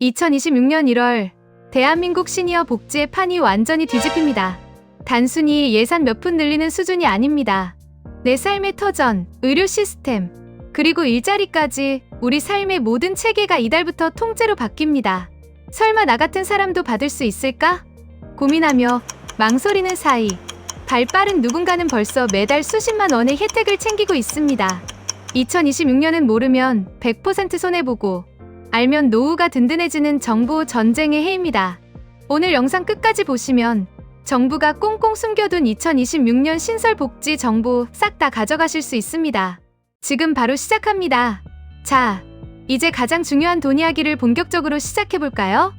2026년 1월 대한민국 시니어 복지의 판이 완전히 뒤집힙니다. 단순히 예산 몇 푼 늘리는 수준이 아닙니다. 내 삶의 터전, 의료 시스템, 그리고 일자리까지 우리 삶의 모든 체계가 이달부터 통째로 바뀝니다. 설마 나 같은 사람도 받을 수 있을까? 고민하며 망설이는 사이 발 빠른 누군가는 벌써 매달 수십만 원의 혜택을 챙기고 있습니다. 2026년은 모르면 100% 손해보고 알면 노후가 든든해지는 정부 전쟁의 해입니다. 오늘 영상 끝까지 보시면 정부가 꽁꽁 숨겨둔 2026년 신설 복지 정보 싹 다 가져가실 수 있습니다. 지금 바로 시작합니다. 자, 이제 가장 중요한 돈 이야기를 본격적으로 시작해볼까요?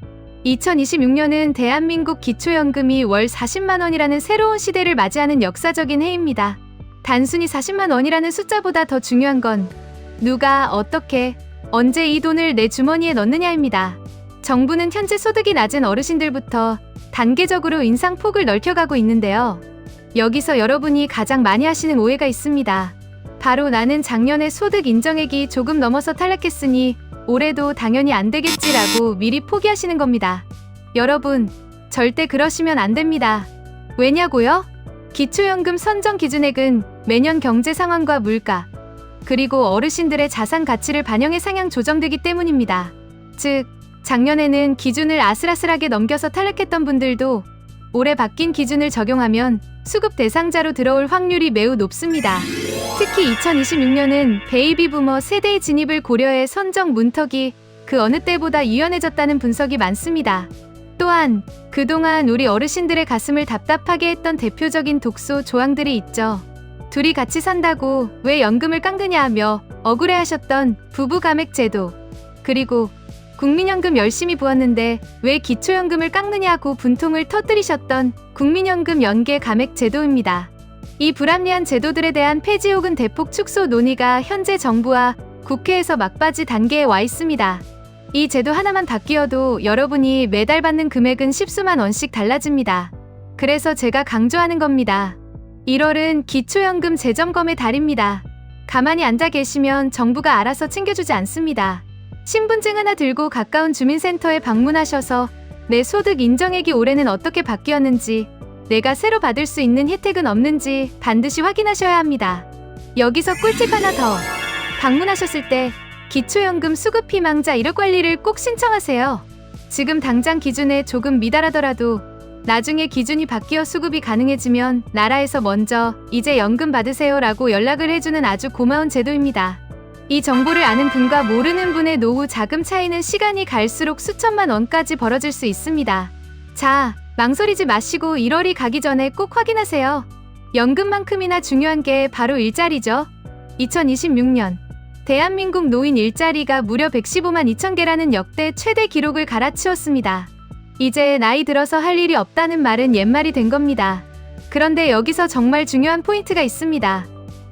2026년은 대한민국 기초연금이 월 40만 원이라는 새로운 시대를 맞이하는 역사적인 해입니다. 단순히 40만 원이라는 숫자보다 더 중요한 건 누가 어떻게 언제 이 돈을 내 주머니에 넣느냐입니다. 정부는 현재 소득이 낮은 어르신들부터 단계적으로 인상 폭을 넓혀가고 있는데요. 여기서 여러분이 가장 많이 하시는 오해가 있습니다. 바로 나는 작년에 소득 인정액이 조금 넘어서 탈락했으니 올해도 당연히 안 되겠지라고 미리 포기하시는 겁니다. 여러분, 절대 그러시면 안 됩니다. 왜냐고요? 기초연금 선정 기준액은 매년 경제 상황과 물가, 그리고 어르신들의 자산 가치를 반영해 상향 조정되기 때문입니다. 즉, 작년에는 기준을 아슬아슬하게 넘겨서 탈락했던 분들도 올해 바뀐 기준을 적용하면 수급 대상자로 들어올 확률이 매우 높습니다. 특히 2026년은 베이비 부머 세대의 진입을 고려해 선정 문턱이 그 어느 때보다 유연해졌다는 분석이 많습니다. 또한 그동안 우리 어르신들의 가슴을 답답하게 했던 대표적인 독소 조항들이 있죠. 둘이 같이 산다고 왜 연금을 깎느냐 하며 억울해하셨던 부부 감액 제도 그리고 국민연금 열심히 부었는데 왜 기초연금을 깎느냐고 분통을 터뜨리셨던 국민연금 연계 감액 제도입니다. 이 불합리한 제도들에 대한 폐지 혹은 대폭 축소 논의가 현재 정부와 국회에서 막바지 단계에 와 있습니다. 이 제도 하나만 바뀌어도 여러분이 매달 받는 금액은 십수만 원씩 달라집니다. 그래서 제가 강조하는 겁니다. 1월은 기초연금 재점검의 달입니다. 가만히 앉아 계시면 정부가 알아서 챙겨주지 않습니다. 신분증 하나 들고 가까운 주민센터에 방문하셔서 내 소득 인정액이 올해는 어떻게 바뀌었는지, 내가 새로 받을 수 있는 혜택은 없는지 반드시 확인하셔야 합니다. 여기서 꿀팁 하나 더. 방문하셨을 때 기초연금 수급 희망자 이력 관리를 꼭 신청하세요. 지금 당장 기준에 조금 미달하더라도 나중에 기준이 바뀌어 수급이 가능해지면 나라에서 먼저 이제 연금 받으세요라고 연락을 해주는 아주 고마운 제도입니다. 이 정보를 아는 분과 모르는 분의 노후 자금 차이는 시간이 갈수록 수천만 원까지 벌어질 수 있습니다. 자, 망설이지 마시고 1월이 가기 전에 꼭 확인하세요. 연금만큼이나 중요한 게 바로 일자리죠. 2026년 대한민국 노인 일자리가 무려 115만 2천 개라는 역대 최대 기록을 갈아치웠습니다. 이제 나이 들어서 할 일이 없다는 말은 옛말이 된 겁니다. 그런데 여기서 정말 중요한 포인트가 있습니다.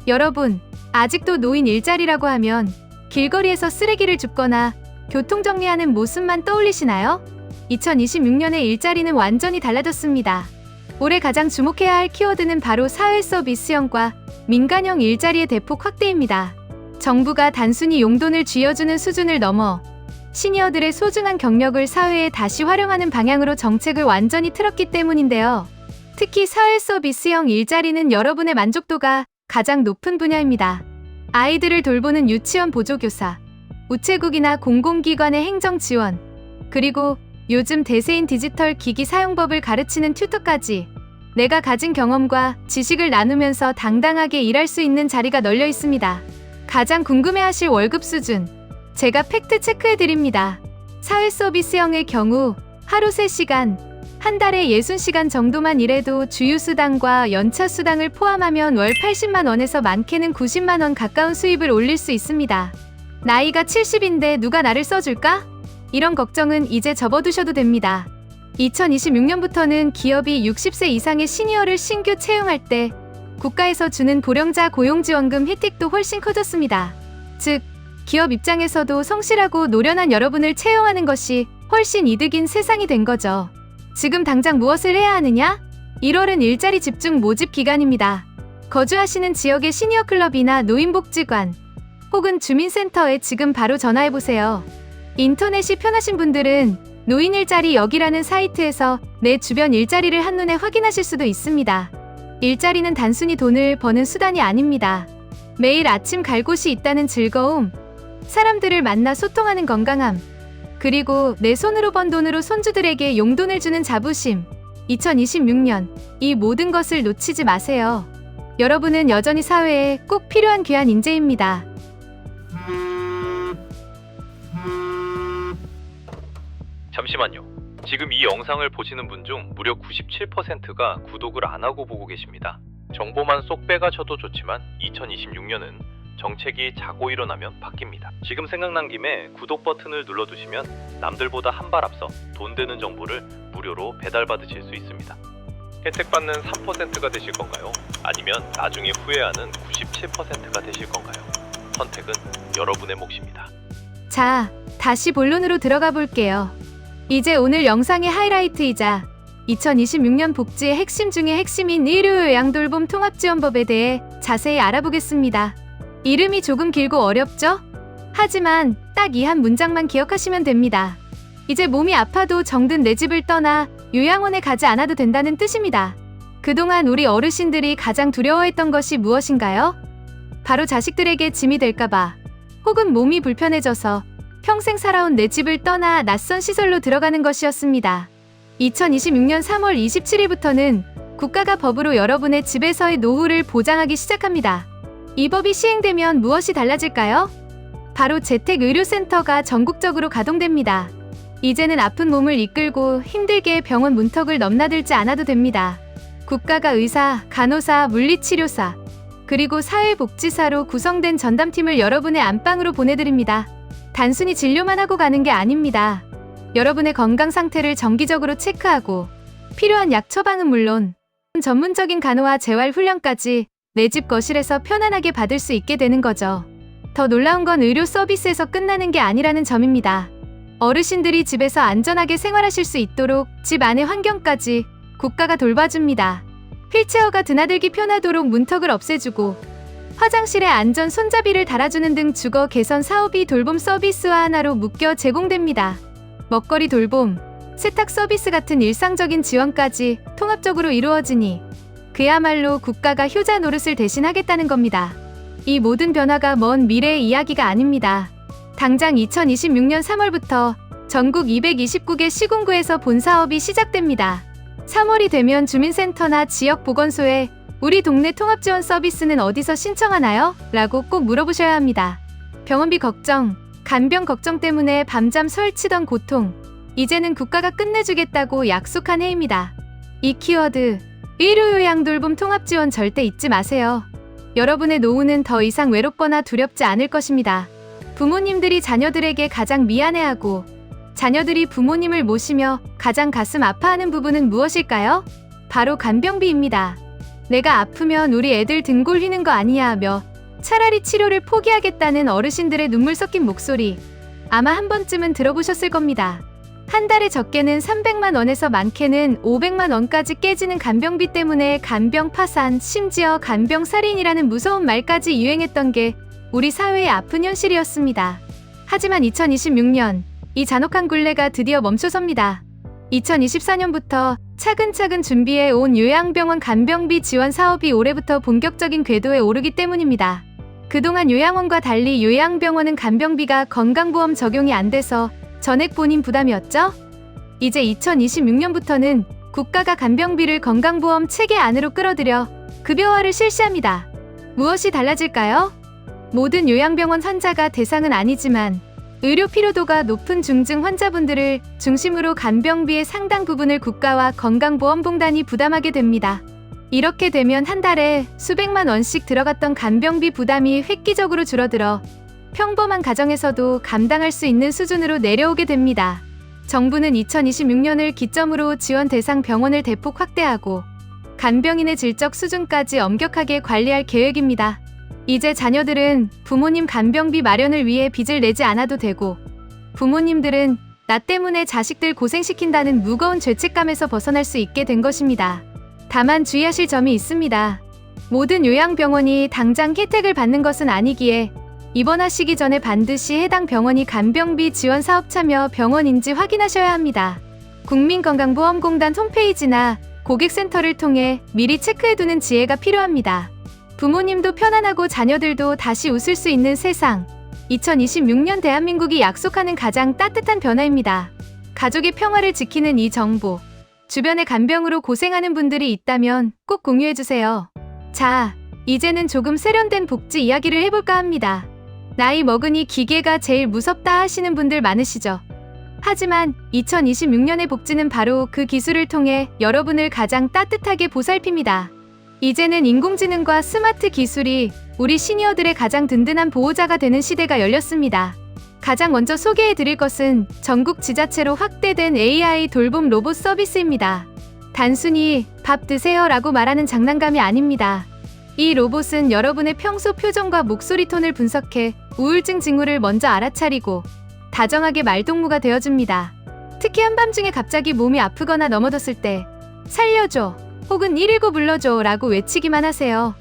여러분, 아직도 노인 일자리라고 하면 길거리에서 쓰레기를 줍거나 교통 정리하는 모습만 떠올리시나요? 2026년의 일자리는 완전히 달라졌습니다. 올해 가장 주목해야 할 키워드는 바로 사회 서비스형과 민간형 일자리의 대폭 확대입니다. 정부가 단순히 용돈을 쥐어주는 수준을 넘어 시니어들의 소중한 경력을 사회에 다시 활용하는 방향으로 정책을 완전히 틀었기 때문인데요. 특히 사회 서비스형 일자리는 여러분의 만족도가 가장 높은 분야입니다. 아이들을 돌보는 유치원 보조교사, 우체국이나 공공기관의 행정 지원, 그리고 요즘 대세인 디지털 기기 사용법을 가르치는 튜터까지 내가 가진 경험과 지식을 나누면서 당당하게 일할 수 있는 자리가 널려 있습니다. 가장 궁금해하실 월급 수준, 제가 팩트 체크해 드립니다. 사회 서비스형의 경우 하루 3시간, 한 달에 60시간 정도만 일해도 주유수당과 연차수당을 포함하면 월 80만 원에서 많게는 90만 원 가까운 수입을 올릴 수 있습니다. 나이가 70인데 누가 나를 써줄까? 이런 걱정은 이제 접어두셔도 됩니다. 2026년부터는 기업이 60세 이상의 시니어를 신규 채용할 때 국가에서 주는 고령자 고용지원금 혜택도 훨씬 커졌습니다. 즉, 기업 입장에서도 성실하고 노련한 여러분을 채용하는 것이 훨씬 이득인 세상이 된 거죠. 지금 당장 무엇을 해야 하느냐? 1월은 일자리 집중 모집 기간입니다. 거주하시는 지역의 시니어 클럽이나 노인복지관 혹은 주민센터에 지금 바로 전화해 보세요. 인터넷이 편하신 분들은 노인 일자리 여기라는 사이트에서 내 주변 일자리를 한눈에 확인하실 수도 있습니다. 일자리는 단순히 돈을 버는 수단이 아닙니다. 매일 아침 갈 곳이 있다는 즐거움, 사람들을 만나 소통하는 건강함, 그리고 내 손으로 번 돈으로 손주들에게 용돈을 주는 자부심. 2026년 이 모든 것을 놓치지 마세요. 여러분은 여전히 사회에 꼭 필요한 귀한 인재입니다. 잠시만요. 지금 이 영상을 보시는 분 중 무려 97%가 구독을 안 하고 보고 계십니다. 정보만 쏙 빼가셔도 좋지만 2026년은 정책이 자고 일어나면 바뀝니다. 지금 생각난 김에 구독 버튼을 눌러두시면 남들보다 한 발 앞서 돈 되는 정보를 무료로 배달받으실 수 있습니다. 혜택 받는 3%가 되실 건가요? 아니면 나중에 후회하는 97%가 되실 건가요? 선택은 여러분의 몫입니다. 자, 다시 본론으로 들어가 볼게요. 이제 오늘 영상의 하이라이트이자 2026년 복지의 핵심 중의 핵심인 의료요양돌봄 통합지원법에 대해 자세히 알아보겠습니다. 이름이 조금 길고 어렵죠? 하지만 딱 이 한 문장만 기억하시면 됩니다. 이제 몸이 아파도 정든 내 집을 떠나 요양원에 가지 않아도 된다는 뜻입니다. 그동안 우리 어르신들이 가장 두려워했던 것이 무엇인가요? 바로 자식들에게 짐이 될까봐, 혹은 몸이 불편해져서 평생 살아온 내 집을 떠나 낯선 시설로 들어가는 것이었습니다. 2026년 3월 27일부터는 국가가 법으로 여러분의 집에서의 노후를 보장하기 시작합니다. 이 법이 시행되면 무엇이 달라질까요? 바로 재택의료센터가 전국적으로 가동됩니다. 이제는 아픈 몸을 이끌고 힘들게 병원 문턱을 넘나들지 않아도 됩니다. 국가가 의사, 간호사, 물리치료사, 그리고 사회복지사로 구성된 전담팀을 여러분의 안방으로 보내드립니다. 단순히 진료만 하고 가는 게 아닙니다. 여러분의 건강 상태를 정기적으로 체크하고 필요한 약 처방은 물론 전문적인 간호와 재활 훈련까지 내 집 거실에서 편안하게 받을 수 있게 되는 거죠. 더 놀라운 건 의료 서비스에서 끝나는 게 아니라는 점입니다. 어르신들이 집에서 안전하게 생활하실 수 있도록 집 안의 환경까지 국가가 돌봐줍니다. 휠체어가 드나들기 편하도록 문턱을 없애주고 화장실에 안전 손잡이를 달아주는 등 주거 개선 사업이 돌봄 서비스와 하나로 묶여 제공됩니다. 먹거리 돌봄, 세탁 서비스 같은 일상적인 지원까지 통합적으로 이루어지니 그야말로 국가가 효자 노릇을 대신하겠다는 겁니다. 이 모든 변화가 먼 미래의 이야기가 아닙니다. 당장 2026년 3월부터 전국 229개 시군구에서 본 사업이 시작됩니다. 3월이 되면 주민센터나 지역 보건소에 우리 동네 통합지원 서비스는 어디서 신청하나요? 라고 꼭 물어보셔야 합니다. 병원비 걱정, 간병 걱정 때문에 밤잠 설치던 고통, 이제는 국가가 끝내주겠다고 약속한 해입니다. 이 키워드, 의료요양 돌봄 통합 지원 절대 잊지 마세요. 여러분의 노후는 더 이상 외롭거나 두렵지 않을 것입니다. 부모님들이 자녀들에게 가장 미안해하고 자녀들이 부모님을 모시며 가장 가슴 아파하는 부분은 무엇일까요? 바로 간병비입니다. 내가 아프면 우리 애들 등골 휘는 거 아니야 하며 차라리 치료를 포기하겠다는 어르신들의 눈물 섞인 목소리 아마 한 번쯤은 들어보셨을 겁니다. 한 달에 적게는 300만 원에서 많게는 500만 원까지 깨지는 간병비 때문에 간병 파산, 심지어 간병 살인이라는 무서운 말까지 유행했던 게 우리 사회의 아픈 현실이었습니다. 하지만 2026년 이 잔혹한 굴레가 드디어 멈춰섭니다. 2024년부터 차근차근 준비해 온 요양병원 간병비 지원 사업이 올해부터 본격적인 궤도에 오르기 때문입니다. 그동안 요양원과 달리 요양병원은 간병비가 건강보험 적용이 안 돼서 전액 본인 부담이었죠? 이제 2026년부터는 국가가 간병비를 건강보험 체계 안으로 끌어들여 급여화를 실시합니다. 무엇이 달라질까요? 모든 요양병원 환자가 대상은 아니지만 의료 피로도가 높은 중증 환자분들을 중심으로 간병비의 상당 부분을 국가와 건강보험공단이 부담하게 됩니다. 이렇게 되면 한 달에 수백만 원씩 들어갔던 간병비 부담이 획기적으로 줄어들어 평범한 가정에서도 감당할 수 있는 수준으로 내려오게 됩니다. 정부는 2026년을 기점으로 지원 대상 병원을 대폭 확대하고 간병인의 질적 수준까지 엄격하게 관리할 계획입니다. 이제 자녀들은 부모님 간병비 마련을 위해 빚을 내지 않아도 되고 부모님들은 나 때문에 자식들 고생시킨다는 무거운 죄책감에서 벗어날 수 있게 된 것입니다. 다만 주의하실 점이 있습니다. 모든 요양병원이 당장 혜택을 받는 것은 아니기에 입원하시기 전에 반드시 해당 병원이 간병비 지원 사업 참여 병원인지 확인하셔야 합니다. 국민건강보험공단 홈페이지나 고객센터를 통해 미리 체크해두는 지혜가 필요합니다. 부모님도 편안하고 자녀들도 다시 웃을 수 있는 세상. 2026년 대한민국이 약속하는 가장 따뜻한 변화입니다. 가족의 평화를 지키는 이 정보. 주변에 간병으로 고생하는 분들이 있다면 꼭 공유해주세요. 자, 이제는 조금 세련된 복지 이야기를 해볼까 합니다. 나이 먹으니 기계가 제일 무섭다 하시는 분들 많으시죠? 하지만 2026년의 복지는 바로 그 기술을 통해 여러분을 가장 따뜻하게 보살핍니다. 이제는 인공지능과 스마트 기술이 우리 시니어들의 가장 든든한 보호자가 되는 시대가 열렸습니다. 가장 먼저 소개해 드릴 것은 전국 지자체로 확대된 AI 돌봄 로봇 서비스입니다. 단순히 밥 드세요 라고 말하는 장난감이 아닙니다. 이 로봇은 여러분의 평소 표정과 목소리 톤을 분석해 우울증 징후를 먼저 알아차리고 다정하게 말동무가 되어줍니다. 특히 한밤중에 갑자기 몸이 아프거나 넘어졌을 때 살려줘 혹은 119 불러줘 라고 외치기만 하세요.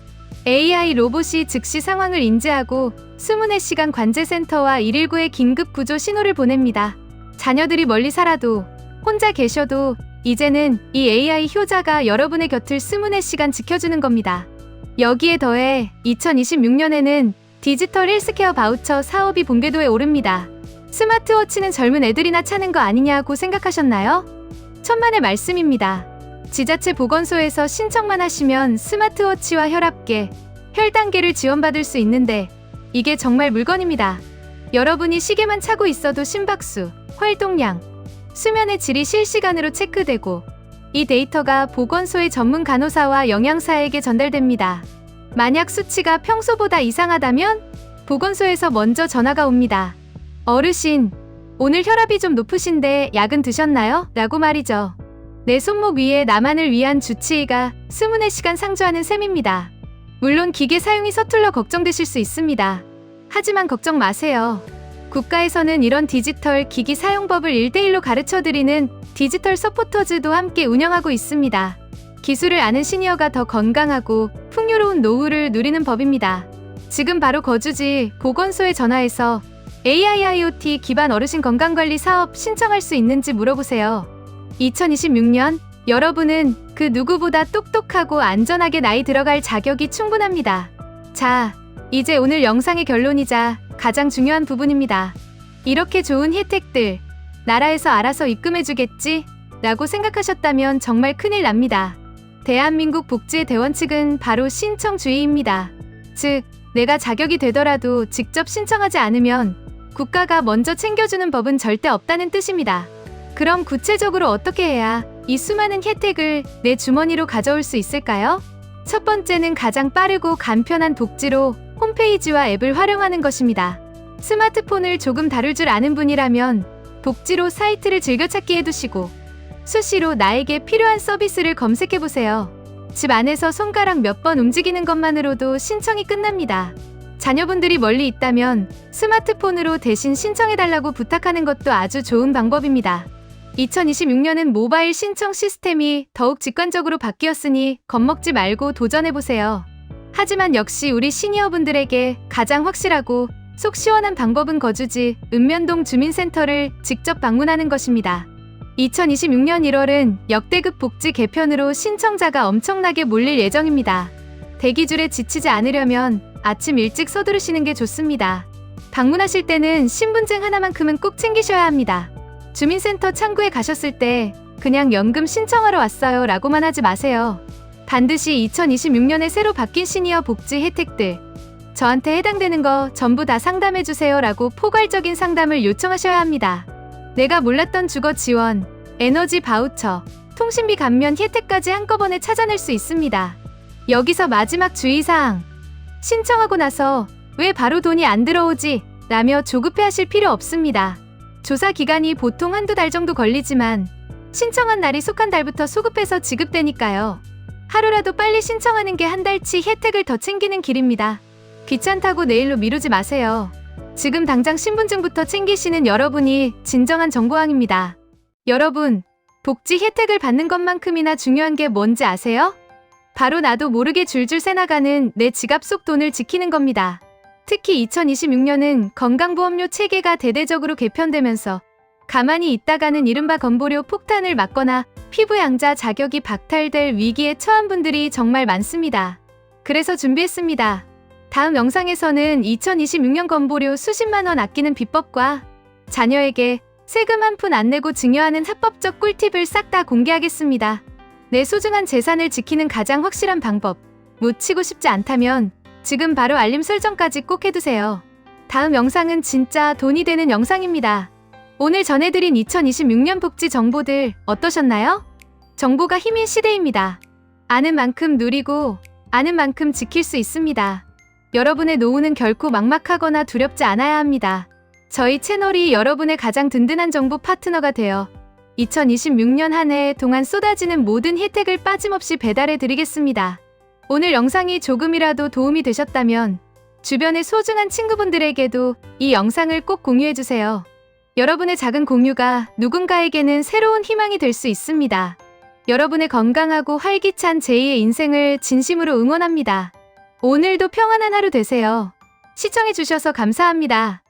AI 로봇이 즉시 상황을 인지하고 24시간 관제센터와 119의 긴급 구조 신호를 보냅니다. 자녀들이 멀리 살아도 혼자 계셔도 이제는 이 AI 효자가 여러분의 곁을 24시간 지켜주는 겁니다. 여기에 더해 2026년에는 디지털 헬스케어 바우처 사업이 본궤도에 오릅니다. 스마트워치는 젊은 애들이나 차는 거 아니냐고 생각하셨나요? 천만의 말씀입니다. 지자체 보건소에서 신청만 하시면 스마트워치와 혈압계, 혈당계를 지원받을 수 있는데 이게 정말 물건입니다. 여러분이 시계만 차고 있어도 심박수, 활동량, 수면의 질이 실시간으로 체크되고 이 데이터가 보건소의 전문 간호사와 영양사에게 전달됩니다. 만약 수치가 평소보다 이상하다면 보건소에서 먼저 전화가 옵니다. 어르신, 오늘 혈압이 좀 높으신데 약은 드셨나요? 라고 말이죠. 내 손목 위에 나만을 위한 주치의가 24시간 상주하는 셈입니다. 물론 기계 사용이 서툴러 걱정되실 수 있습니다. 하지만 걱정 마세요. 국가에서는 이런 디지털 기기 사용법을 1대1로 가르쳐 드리는 디지털 서포터즈도 함께 운영하고 있습니다. 기술을 아는 시니어가 더 건강하고 풍요로운 노후를 누리는 법입니다. 지금 바로 거주지 보건소에 전화해서 AIIoT 기반 어르신 건강관리 사업 신청할 수 있는지 물어보세요. 2026년 여러분은 그 누구보다 똑똑하고 안전하게 나이 들어갈 자격이 충분합니다. 자, 이제 오늘 영상의 결론이자 가장 중요한 부분입니다. 이렇게 좋은 혜택들, 나라에서 알아서 입금해주겠지? 라고 생각하셨다면 정말 큰일 납니다. 대한민국 복지의 대원칙은 바로 신청주의입니다. 즉, 내가 자격이 되더라도 직접 신청하지 않으면 국가가 먼저 챙겨주는 법은 절대 없다는 뜻입니다. 그럼 구체적으로 어떻게 해야 이 수많은 혜택을 내 주머니로 가져올 수 있을까요? 첫 번째는 가장 빠르고 간편한 복지로 홈페이지와 앱을 활용하는 것입니다. 스마트폰을 조금 다룰 줄 아는 분이라면 복지로 사이트를 즐겨찾기 해두시고 수시로 나에게 필요한 서비스를 검색해 보세요. 집 안에서 손가락 몇 번 움직이는 것만으로도 신청이 끝납니다. 자녀분들이 멀리 있다면 스마트폰으로 대신 신청해 달라고 부탁하는 것도 아주 좋은 방법입니다. 2026년은 모바일 신청 시스템이 더욱 직관적으로 바뀌었으니 겁먹지 말고 도전해 보세요. 하지만 역시 우리 시니어분들에게 가장 확실하고 속 시원한 방법은 거주지 읍면동 주민센터를 직접 방문하는 것입니다. 2026년 1월은 역대급 복지 개편으로 신청자가 엄청나게 몰릴 예정입니다. 대기줄에 지치지 않으려면 아침 일찍 서두르시는 게 좋습니다. 방문하실 때는 신분증 하나만큼은 꼭 챙기셔야 합니다. 주민센터 창구에 가셨을 때 그냥 연금 신청하러 왔어요 라고만 하지 마세요. 반드시 2026년에 새로 바뀐 시니어 복지 혜택들, 저한테 해당되는 거 전부 다 상담해 주세요 라고 포괄적인 상담을 요청하셔야 합니다. 내가 몰랐던 주거 지원, 에너지 바우처, 통신비 감면 혜택까지 한꺼번에 찾아낼 수 있습니다. 여기서 마지막 주의사항. 신청하고 나서 왜 바로 돈이 안 들어오지? 라며 조급해 하실 필요 없습니다. 조사 기간이 보통 한두 달 정도 걸리지만 신청한 날이 속한 달부터 소급해서 지급되니까요. 하루라도 빨리 신청하는 게 한 달치 혜택을 더 챙기는 길입니다. 귀찮다고 내일로 미루지 마세요. 지금 당장 신분증부터 챙기시는 여러분이 진정한 정보왕입니다. 여러분, 복지 혜택을 받는 것만큼이나 중요한 게 뭔지 아세요? 바로 나도 모르게 줄줄 새나가는 내 지갑 속 돈을 지키는 겁니다. 특히 2026년은 건강보험료 체계가 대대적으로 개편되면서 가만히 있다가는 이른바 건보료 폭탄을 맞거나 피부 양자 자격이 박탈될 위기에 처한 분들이 정말 많습니다. 그래서 준비했습니다. 다음 영상에서는 2026년 건보료 수십만 원 아끼는 비법과 자녀에게 세금 한 푼 안 내고 증여하는 합법적 꿀팁을 싹 다 공개하겠습니다. 내 소중한 재산을 지키는 가장 확실한 방법. 묻히고 싶지 않다면 지금 바로 알림 설정까지 꼭 해두세요. 다음 영상은 진짜 돈이 되는 영상입니다. 오늘 전해드린 2026년 복지 정보들 어떠셨나요? 정보가 힘인 시대입니다. 아는 만큼 누리고 아는 만큼 지킬 수 있습니다. 여러분의 노후는 결코 막막하거나 두렵지 않아야 합니다. 저희 채널이 여러분의 가장 든든한 정보 파트너가 되어 2026년 한 해 동안 쏟아지는 모든 혜택을 빠짐없이 배달해 드리겠습니다. 오늘 영상이 조금이라도 도움이 되셨다면 주변의 소중한 친구분들에게도 이 영상을 꼭 공유해 주세요. 여러분의 작은 공유가 누군가에게는 새로운 희망이 될 수 있습니다. 여러분의 건강하고 활기찬 제2의 인생을 진심으로 응원합니다. 오늘도 평안한 하루 되세요. 시청해 주셔서 감사합니다.